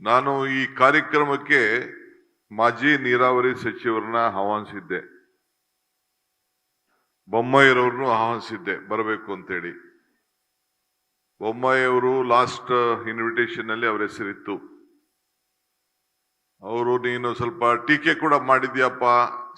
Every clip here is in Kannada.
ನಾನು ಈ ಕಾರ್ಯಕ್ರಮಕ್ಕೆ ಮಾಜಿ ನೀರಾವರಿ ಸಚಿವರನ್ನ ಆಹ್ವಾನಿಸಿದ್ದೆ. ಬೊಮ್ಮಾಯಿರವ್ರನ್ನು ಆಹ್ವಾನಿಸಿದ್ದೆ, ಬರಬೇಕು ಅಂತೇಳಿ. ಬೊಮ್ಮಾಯಿಯವರು ಲಾಸ್ಟ್ ಇನ್ವಿಟೇಷನ್ ಅಲ್ಲಿ ಅವ್ರ ಹೆಸರಿತ್ತು. ಅವರು, ನೀನು ಸ್ವಲ್ಪ ಟೀಕೆ ಕೂಡ ಮಾಡಿದ್ಯಪ್ಪ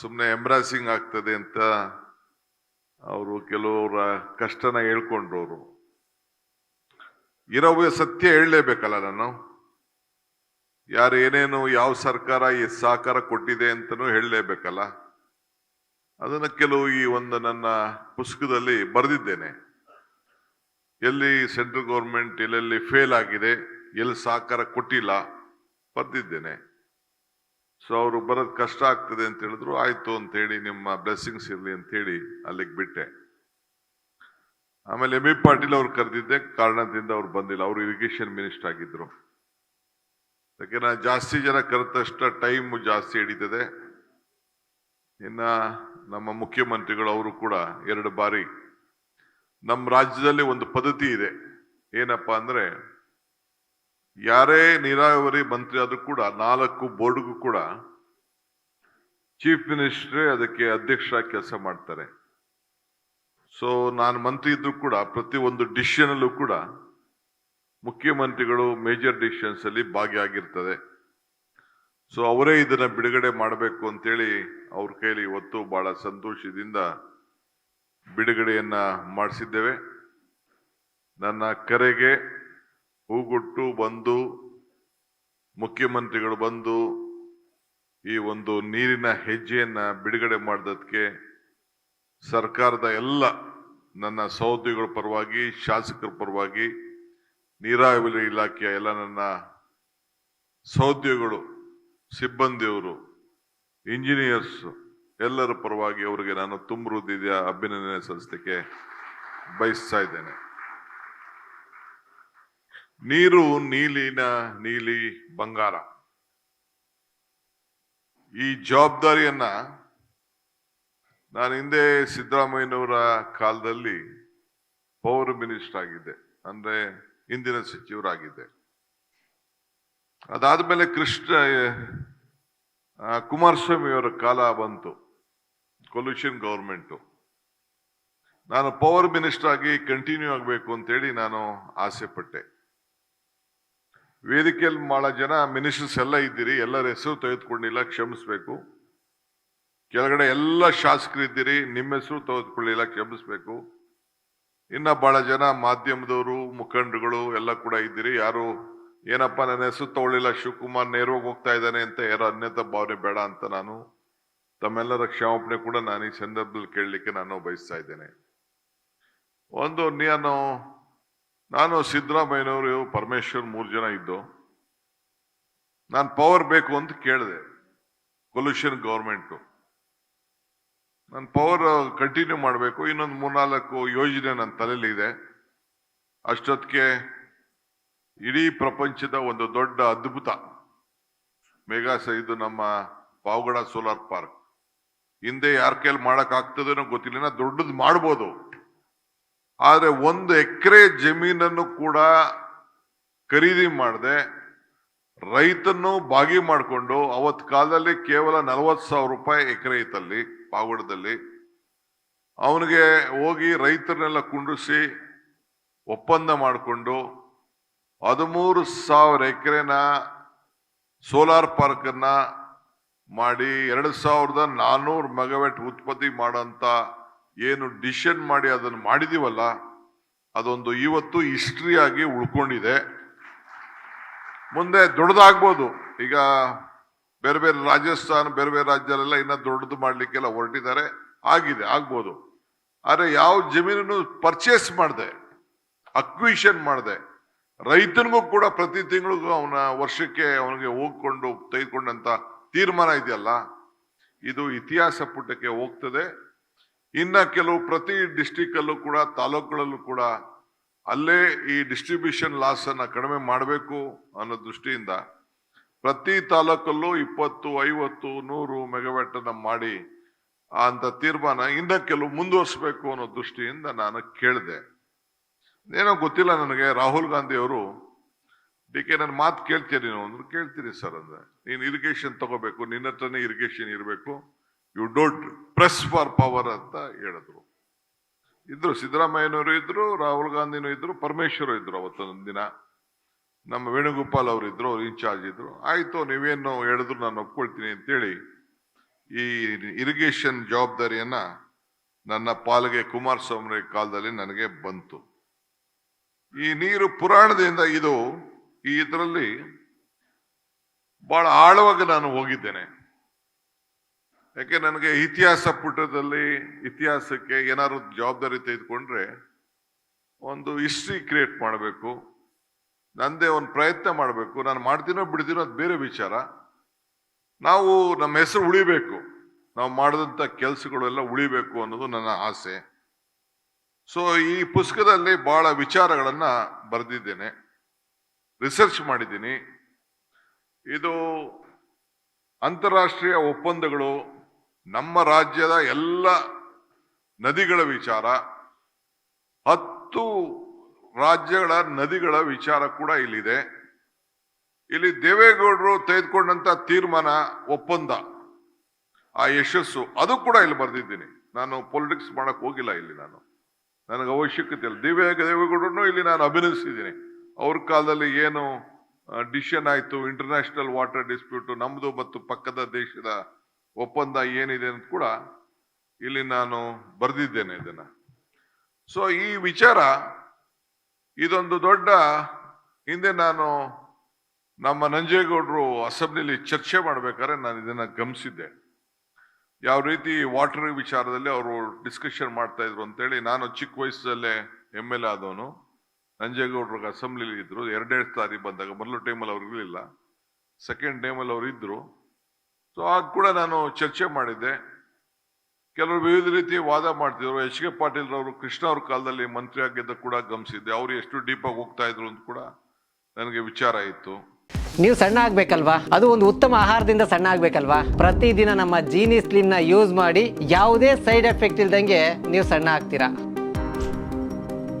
ಸುಮ್ಮನೆ ಎಂಬ್ರಾಸಿಂಗ್ ಆಗ್ತದೆ ಅಂತ ಅವರು ಕೆಲವರ ಕಷ್ಟನ ಹೇಳ್ಕೊಂಡ್ರು ಅವರು ಇರೋ ಸತ್ಯ ಹೇಳಲೇಬೇಕಲ್ಲ ನಾನು? ಯಾರು ಏನೇನು ಯಾವ ಸರ್ಕಾರ ಈ ಸಹಕಾರ ಕೊಟ್ಟಿದೆ ಅಂತನೂ ಹೇಳಲೇಬೇಕಲ್ಲ? ಅದನ್ನು ಕೆಲವು ಈ ಒಂದು ನನ್ನ ಪುಸ್ತಕದಲ್ಲಿ ಬರೆದಿದ್ದೇನೆ. ಎಲ್ಲಿ ಸೆಂಟ್ರಲ್ ಗೌರ್ಮೆಂಟ್, ಎಲ್ಲೆಲ್ಲಿ ಫೇಲ್ ಆಗಿದೆ, ಎಲ್ಲಿ ಸಹಕಾರ ಕೊಟ್ಟಿಲ್ಲ ಬರೆದಿದ್ದೇನೆ. ಸೊ ಅವರು ಬರೋದು ಕಷ್ಟ ಆಗ್ತದೆ ಅಂತ ಹೇಳಿದ್ರು, ಆಯಿತು ಅಂತ ಹೇಳಿ ನಿಮ್ಮ ಬ್ಲೆಸ್ಸಿಂಗ್ಸ್ ಇರಲಿ ಅಂತ ಹೇಳಿ ಅಲ್ಲಿಗೆ ಬಿಟ್ಟೆ. ಆಮೇಲೆ ಎಂ ಪಾಟೀಲ್ ಅವ್ರು ಕರೆದಿದ್ದೆ, ಕಾರಣದಿಂದ ಅವ್ರು ಬಂದಿಲ್ಲ. ಅವರು ಇರಿಗೇಷನ್ ಮಿನಿಸ್ಟರ್ ಆಗಿದ್ರು. ಯಾಕೆ ನಾ ಜಾಸ್ತಿ ಜನ ಕರೆತಷ್ಟ ಟೈಮ್ ಜಾಸ್ತಿ ಹಿಡಿತದೆ. ಇನ್ನು ನಮ್ಮ ಮುಖ್ಯಮಂತ್ರಿಗಳು ಅವರು ಕೂಡ ಎರಡು ಬಾರಿ ನಮ್ಮ ರಾಜ್ಯದಲ್ಲಿ ಒಂದು ಪದ್ಧತಿ ಇದೆ. ಏನಪ್ಪ ಅಂದ್ರೆ ಯಾರೇ ನೀರಾವರಿ ಮಂತ್ರಿ ಆದರೂ ಕೂಡ ನಾಲ್ಕು ಬೋರ್ಡ್ಗೂ ಕೂಡ ಚೀಫ್ ಮಿನಿಸ್ಟ್ರೇ ಅದಕ್ಕೆ ಅಧ್ಯಕ್ಷರಾಗಿ ಕೆಲಸ ಮಾಡ್ತಾರೆ. ಸೊ ನಾನು ಮಂತ್ರಿ ಇದ್ರು ಕೂಡ ಪ್ರತಿ ಒಂದು ಡಿಸಿಷನ್ ಅಲ್ಲೂ ಕೂಡ ಮುಖ್ಯಮಂತ್ರಿಗಳು ಮೇಜರ್ ಡಿಸಿಷನ್ಸ್ ಅಲ್ಲಿ ಭಾಗಿಯಾಗಿರ್ತದೆ. ಸೊ ಅವರೇ ಇದನ್ನ ಬಿಡುಗಡೆ ಮಾಡಬೇಕು ಅಂತೇಳಿ ಅವ್ರ ಕೈಲಿ ಇವತ್ತು ಬಹಳ ಸಂತೋಷದಿಂದ ಬಿಡುಗಡೆಯನ್ನ ಮಾಡಿಸಿದ್ದೇವೆ. ನನ್ನ ಕರೆಗೆ ಹೂಗೊಟ್ಟು ಬಂದು, ಮುಖ್ಯಮಂತ್ರಿಗಳು ಬಂದು ಈ ಒಂದು ನೀರಿನ ಹೆಜ್ಜೆಯನ್ನ ಬಿಡುಗಡೆ ಮಾಡಿದಕ್ಕೆ ಸರ್ಕಾರದ ಎಲ್ಲ ನನ್ನ ಸಹೋದ್ಯೋಗಿಗಳ ಪರವಾಗಿ, ಶಾಸಕರ ಪರವಾಗಿ ನೀರಾವರಿ ಇಲಾಖೆಯ ಎಲ್ಲ ನನ್ನ ಸೌದ್ಯಗಳು ಸಿಬ್ಬಂದಿಯವರು ಇಂಜಿನಿಯರ್ಸ್ ಎಲ್ಲರ ಪರವಾಗಿ ಅವರಿಗೆ ನಾನು ತುಂಬ ಅಭಿನಂದನೆ ಸಲ್ಲಿಸಲಿಕ್ಕೆ ಬಯಸ್ತಾ ಇದ್ದೇನೆ. ನೀರು, ನೀಲಿನ ನೀಲಿ ಬಂಗಾರ. ಈ ಜವಾಬ್ದಾರಿಯನ್ನ ನಾನು ಹಿಂದೆ ಸಿದ್ದರಾಮಯ್ಯನವರ ಕಾಲದಲ್ಲಿ ಪವರ್ ಮಿನಿಸ್ಟರ್ ಆಗಿದ್ದೆ. ಅಂದ್ರೆ ಇಂದಿನ ಸಚಿವರಾಗಿದ್ದೆ. ಅದಾದ ಮೇಲೆ ಕೃಷ್ಣ ಕುಮಾರಸ್ವಾಮಿಯವರ ಕಾಲ ಬಂತು ಕೊಲ್ಯೂಷನ್ ಗೌರ್ಮೆಂಟು. ನಾನು ಪವರ್ ಮಿನಿಸ್ಟರ್ ಆಗಿ ಕಂಟಿನ್ಯೂ ಆಗಬೇಕು ಅಂತೇಳಿ ನಾನು ಆಸೆ ಪಟ್ಟೆ ವೇದಿಕೆಯಲ್ಲಿ ಮಾಡೋ ಜನ ಮಿನಿಸ್ಟರ್ಸ್ ಎಲ್ಲ ಇದ್ದೀರಿ, ಎಲ್ಲರ ಹೆಸರು ತೆಗೆದುಕೊಂಡಿಲ್ಲ ಕ್ಷಮಿಸ್ಬೇಕು. ಕೆಳಗಡೆ ಎಲ್ಲ ಶಾಸಕರು ಇದ್ದೀರಿ, ನಿಮ್ಮ ಹೆಸರು ತೆಗೆದುಕೊಳ್ಳಿಲ್ಲ, ಕ್ಷಮಿಸ್ಬೇಕು. ಇನ್ನ ಬಹಳ ಜನ ಮಾಧ್ಯಮದವರು, ಮುಖಂಡರುಗಳು ಎಲ್ಲ ಕೂಡ ಇದ್ದೀರಿ. ಯಾರು, ಏನಪ್ಪ ನನ್ನ ಹೆಸರು ತಗೊಳ್ಳಿಲ್ಲ, ಶಿವಕುಮಾರ್ ನೇರವಾಗಿ ಹೋಗ್ತಾ ಇದ್ದಾನೆ ಅಂತ ಯಾರೋ ಅನ್ಯತ ಭಾವನೆ ಬೇಡ ಅಂತ ನಾನು, ತಮ್ಮೆಲ್ಲರ ಕ್ಷಮಾಪಣೆ ಕೂಡ ನಾನು ಈ ಸಂದರ್ಭದಲ್ಲಿ ಕೇಳಲಿಕ್ಕೆ ನಾನು ಬಯಸ್ತಾ ಇದ್ದೇನೆ. ಒಂದು ನಾನು ನಾನು ಸಿದ್ದರಾಮಯ್ಯನವರು, ಪರಮೇಶ್ವರ್ ಮೂರು ಜನ ಇದ್ದು, ನಾನು ಪವರ್ ಬೇಕು ಅಂತ ಕೇಳಿದೆ ಕೊಲ್ಯೂಷನ್ ಗೌರ್ಮೆಂಟು ನಾನು ಪವರ್ ಕಂಟಿನ್ಯೂ ಮಾಡಬೇಕು. ಇನ್ನೊಂದು ಮೂರ್ನಾಲ್ಕು ಯೋಜನೆ ನನ್ನ ತಲೆಯಲ್ಲಿ ಇದೆ. ಅಷ್ಟೊತ್ತಿಗೆ ಇಡೀ ಪ್ರಪಂಚದ ಒಂದು ದೊಡ್ಡ ಅದ್ಭುತ ಮೇಘಾಸ ಇದು ನಮ್ಮ ಪಾವಗಡ ಸೋಲಾರ್ ಪಾರ್ಕ್ ಹಿಂದೆ ಯಾರ ಕೈಲಿ ಮಾಡೋಕ್ಕಾಗ್ತದೇನೋ ಗೊತ್ತಿಲ್ಲ. ದೊಡ್ಡದು ಮಾಡ್ಬೋದು. ಆದರೆ ಒಂದು ಎಕರೆ ಜಮೀನನ್ನು ಕೂಡ ಖರೀದಿ ಮಾಡದೆ ರೈತನ್ನು ಬಾಗಿ ಮಾಡಿಕೊಂಡು ಅವತ್ ಕಾಲದಲ್ಲಿ ಕೇವಲ ನಲವತ್ತು ಸಾವಿರ ರೂಪಾಯಿ ಎಕರೆ ಇತ್ತಲ್ಲಿ ಪಾವಡದಲ್ಲಿ, ಅವನಿಗೆ ಹೋಗಿ ರೈತರನ್ನೆಲ್ಲ ಕುಂಡ್ರಿಸಿ ಒಪ್ಪಂದ ಮಾಡಿಕೊಂಡು ಹದಿಮೂರು ಸಾವಿರ ಎಕರೆನ ಸೋಲಾರ್ ಪಾರ್ಕನ್ನ ಮಾಡಿ ಎರಡು ಸಾವಿರದ ನಾನ್ನೂರು ಮೆಗಾವ್ಯಾಟ್ ಉತ್ಪತ್ತಿ ಮಾಡೋಂಥ ಏನು ಡಿಸಿಷನ್ ಮಾಡಿ ಅದನ್ನು ಮಾಡಿದೀವಲ್ಲ, ಅದೊಂದು ಇವತ್ತು ಹಿಸ್ಟ್ರಿ ಆಗಿ ಉಳ್ಕೊಂಡಿದೆ. ಮುಂದೆ ದೊಡ್ಡದಾಗ್ಬೋದು. ಈಗ ಬೇರೆ ಬೇರೆ ರಾಜಸ್ಥಾನ, ಬೇರೆ ಬೇರೆ ರಾಜ್ಯದಲ್ಲೆಲ್ಲ ಇನ್ನ ದೊಡ್ಡದು ಮಾಡ್ಲಿಕ್ಕೆಲ್ಲ ಹೊರಟಿದ್ದಾರೆ. ಆಗಿದೆ, ಆಗ್ಬೋದು. ಆದರೆ ಯಾವ ಜಮೀನನ್ನು ಪರ್ಚೇಸ್ ಮಾಡಿದೆ ಅಕ್ವಿಷನ್ ಮಾಡಿದೆ, ರೈತನಿಗೂ ಕೂಡ ಪ್ರತಿ ತಿಂಗಳಿಗೂ ಅವನ ವರ್ಷಕ್ಕೆ ಅವನಿಗೆ ಹೋಗ್ಕೊಂಡು ತೆಗೆದುಕೊಂಡಂತ ತೀರ್ಮಾನ ಇದೆಯಲ್ಲ, ಇದು ಇತಿಹಾಸ ಪುಟಕ್ಕೆ ಹೋಗ್ತದೆ. ಇನ್ನ ಕೆಲವು ಪ್ರತಿ ಡಿಸ್ಟಿಕ್ ಅಲ್ಲೂ ಕೂಡ, ತಾಲೂಕುಗಳಲ್ಲೂ ಕೂಡ ಅಲ್ಲೇ ಈ ಡಿಸ್ಟ್ರಿಬ್ಯೂಷನ್ ಲಾಸ್ ಅನ್ನ ಕಡಿಮೆ ಮಾಡಬೇಕು ಅನ್ನೋ ದೃಷ್ಟಿಯಿಂದ ಪ್ರತಿ ತಾಲೂಕಲ್ಲೂ ಇಪ್ಪತ್ತು, ಐವತ್ತು, ನೂರು ಮೆಗಾವ್ಯಾಟ್ ಅನ್ನ ಮಾಡಿ ಅಂತ ತೀರ್ಮಾನ ಇನ್ನ ಕೆಲವು ಮುಂದುವರಿಸಬೇಕು ಅನ್ನೋ ದೃಷ್ಟಿಯಿಂದ ನಾನು ಕೇಳಿದೆ. ಏನೋ ಗೊತ್ತಿಲ್ಲ ನನಗೆ, ರಾಹುಲ್ ಗಾಂಧಿ ಅವರು ಡಿ ಕೆ ನನ್ನ ಮಾತು ಕೇಳ್ತೀರಿ ನೀವು? ಅಂದ್ರೆ ಕೇಳ್ತೀನಿ ಸರ್ ಅಂದ್ರೆ. ನೀನು ಇರಿಗೇಷನ್ ತಗೋಬೇಕು ನಿನ್ನ ಹತ್ರನೇ ಇರಿಗೇಷನ್ ಇರಬೇಕು. You don't press for power ಅಂತ ಹೇಳಿದ್ರು. ಇದ್ರು, ಸಿದ್ದರಾಮಯ್ಯನವರು ಇದ್ರು, ರಾಹುಲ್ ಗಾಂಧಿನೂ ಇದ್ರು, ಪರಮೇಶ್ವರ್ ಇದ್ರು ಅವತ್ತೊಂದು ದಿನ. ನಮ್ಮ ವೇಣುಗೋಪಾಲ್ ಅವರು ಇದ್ರು, ಅವ್ರು ಇನ್ಚಾರ್ಜ್ ಇದ್ರು. ಆಯ್ತು, ನೀವೇನು ಹೇಳಿದ್ರು ನಾನು ಒಪ್ಕೊಳ್ತೀನಿ ಅಂತೇಳಿ ಈ ಇರಿಗೇಷನ್ ಜವಾಬ್ದಾರಿಯನ್ನ ನನ್ನ ಪಾಲಿಗೆ ಕುಮಾರಸ್ವಾಮಿ ಕಾಲದಲ್ಲಿ ನನಗೆ ಬಂತು. ಈ ನೀರು ಪುರಾಣದಿಂದ ಇದು, ಈ ಇದರಲ್ಲಿ ಬಹಳ ಆಳವಾಗಿ ನಾನು ಹೋಗಿದ್ದೇನೆ. ಯಾಕೆ ನನಗೆ ಇತಿಹಾಸ ಪುಟದಲ್ಲಿ ಇತಿಹಾಸಕ್ಕೆ ಏನಾದ್ರು ಜವಾಬ್ದಾರಿ ತೆಗೆದುಕೊಂಡ್ರೆ ಒಂದು ಹಿಸ್ಟ್ರಿ ಕ್ರಿಯೇಟ್ ಮಾಡಬೇಕು, ನಂದೇ ಒಂದು ಪ್ರಯತ್ನ ಮಾಡಬೇಕು, ನಾನು ಮಾಡ್ತೀನೋ ಬಿಡ್ತೀನೋ ಅದು ಬೇರೆ ವಿಚಾರ. ನಾವು ನಮ್ಮ ಹೆಸರು ಉಳಿಬೇಕು, ನಾವು ಮಾಡಿದಂಥ ಕೆಲಸಗಳೆಲ್ಲ ಉಳಿಬೇಕು ಅನ್ನೋದು ನನ್ನ ಆಸೆ. ಸೊ ಈ ಪುಸ್ತಕದಲ್ಲಿ ಬಹಳ ವಿಚಾರಗಳನ್ನು ಬರೆದಿದ್ದೇನೆ ರಿಸರ್ಚ್ ಮಾಡಿದ್ದೀನಿ. ಇದು ಅಂತಾರಾಷ್ಟ್ರೀಯ ಒಪ್ಪಂದಗಳು ನಮ್ಮ ರಾಜ್ಯದ ಎಲ್ಲ ನದಿಗಳ ವಿಚಾರ, ಹತ್ತು ರಾಜ್ಯಗಳ ನದಿಗಳ ವಿಚಾರ ಕೂಡ ಇಲ್ಲಿದೆ. ಇಲ್ಲಿ ದೇವೇಗೌಡರು ತೆಗೆದುಕೊಂಡಂತ ತೀರ್ಮಾನ ಒಪ್ಪಂದ, ಆ ಯಶಸ್ಸು, ಅದು ಕೂಡ ಇಲ್ಲಿ ಬರೆದಿದ್ದೀನಿ. ನಾನು ಪೊಲಿಟಿಕ್ಸ್ ಮಾಡಕ್ ಹೋಗಿಲ್ಲ ಇಲ್ಲಿ ನಾನು. ನನಗೆ ಅವಶ್ಯಕತೆ ಇಲ್ಲ. ದಿವ್ಯ ದೇವೇಗೌಡರನ್ನು ಇಲ್ಲಿ ನಾನು ಅಭಿನಂದಿಸಿದ್ದೀನಿ. ಅವ್ರ ಕಾಲದಲ್ಲಿ ಏನು ಡಿಸಿಷನ್ ಆಯಿತು ಇಂಟರ್ನ್ಯಾಷನಲ್ ವಾಟರ್ ಡಿಸ್ಪ್ಯೂಟು ನಮ್ಮದು ಮತ್ತು ಪಕ್ಕದ ದೇಶದ ಒಪ್ಪಂದ ಏನಿದೆ ಅಂತ ಕೂಡ ಇಲ್ಲಿ ನಾನು ಬರೆದಿದ್ದೇನೆ ಇದನ್ನ. ಸೊ ಈ ವಿಚಾರ ಇದೊಂದು ದೊಡ್ಡ ಹಿಂದೆ ನಾನು ನಮ್ಮ ನಂಜೇಗೌಡರು ಅಸೆಂಬ್ಲಿಲಿ ಚರ್ಚೆ ಮಾಡ್ಬೇಕಾದ್ರೆ ನಾನು ಇದನ್ನ ಗಮನಿಸಿದ್ದೆ. ಯಾವ ರೀತಿ ವಾಟರ್ ವಿಚಾರದಲ್ಲಿ ಅವರು ಡಿಸ್ಕಷನ್ ಮಾಡ್ತಾ ಇದ್ರು ಅಂತೇಳಿ ನಾನು ಚಿಕ್ಕ ವಯಸ್ಸಲ್ಲೇ ಎಂ ಎಲ್ ಎ ಆದವನು. ನಂಜೇಗೌಡ್ರಿಗೆ ಅಸೆಂಬ್ಲಿಲಿ ಇದ್ರು. ಎರಡೆರಡು ಸಾರಿ ಬಂದಾಗ ಮೊದಲು ಟೈಮಲ್ಲಿ ಅವ್ರು ಇರಲಿಲ್ಲ. ಸೆಕೆಂಡ್ ಟೈಮಲ್ಲಿ ಅವರು ಇದ್ರು. ಸೊ ಆಗ ಕೂಡ ನಾನು ಚರ್ಚೆ ಮಾಡಿದ್ದೆ. ಕೆಲವರು ವಿವಿಧ ರೀತಿ ವಾದ ಮಾಡ್ತಿದ್ರು. ಎಚ್ ಕೆ ಪಾಟೀಲ್ ಅವರು ಕೃಷ್ಣ ಅವ್ರ ಕಾಲದಲ್ಲಿ ಮಂತ್ರಿ ಆಗಿದ್ದ ಕೂಡ ಗಮನಿಸಿದ್ದೆ. ಅವರು ಎಷ್ಟು ಡೀಪಾಗಿ ಹೋಗ್ತಾ ಇದ್ರು ಅಂತ ಕೂಡ ನನಗೆ ವಿಚಾರ ಇತ್ತು. ನೀವು ಸಣ್ಣ ಆಗ್ಬೇಕಲ್ವಾ? ಅದು ಒಂದು ಉತ್ತಮ ಆಹಾರದಿಂದ ಸಣ್ಣ ಆಗ್ಬೇಕಲ್ವಾ? ಪ್ರತಿದಿನ ನಮ್ಮ ಜೀನಿ ಸ್ಲಿಮ್ನ ಯೂಸ್ ಮಾಡಿ ಯಾವುದೇ ಸೈಡ್ ಎಫೆಕ್ಟ್ ಇಲ್ದಂಗೆ ನೀವು ಸಣ್ಣ ಆಗ್ತೀರಾ?